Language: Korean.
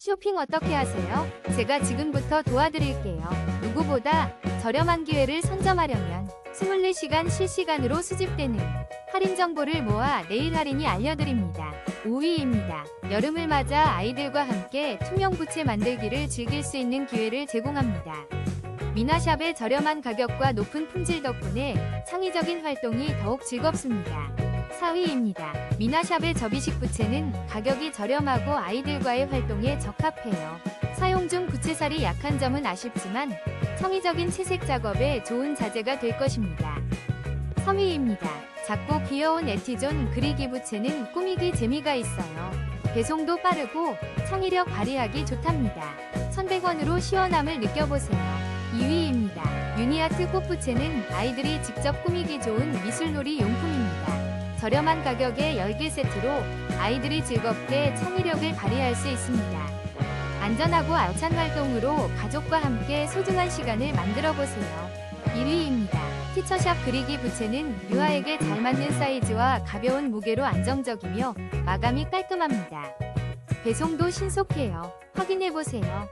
쇼핑 어떻게 하세요? 제가 지금부터 도와드릴게요. 누구보다 저렴한 기회를 선점하려면 24시간 실시간으로 수집되는 할인 정보를 모아 내일 할인이 알려드립니다. 5위입니다. 여름을 맞아 아이들과 함께 투명 부채 만들기를 즐길 수 있는 기회를 제공합니다. 미나샵의 저렴한 가격과 높은 품질 덕분에 창의적인 활동이 더욱 즐겁습니다. 4위입니다. 미나샵의 접이식 부채는 가격이 저렴하고 아이들과의 활동에 적합해요. 사용 중 부채살이 약한 점은 아쉽지만 창의적인 채색 작업에 좋은 자재가 될 것입니다. 3위입니다. 작고 귀여운 에티존 그리기 부채는 꾸미기 재미가 있어요. 배송도 빠르고 창의력 발휘하기 좋답니다. 1100원으로 시원함을 느껴보세요. 2위입니다. 유니아트 꽃부채는 아이들이 직접 꾸미기 좋은 미술놀이 용품입니다. 저렴한 가격에 10개 세트로 아이들이 즐겁게 창의력을 발휘할 수 있습니다. 안전하고 알찬 활동으로 가족과 함께 소중한 시간을 만들어 보세요. 1위입니다. 티처샵 그리기 부채는 유아에게 잘 맞는 사이즈와 가벼운 무게로 안정적이며 마감이 깔끔합니다. 배송도 신속해요. 확인해 보세요.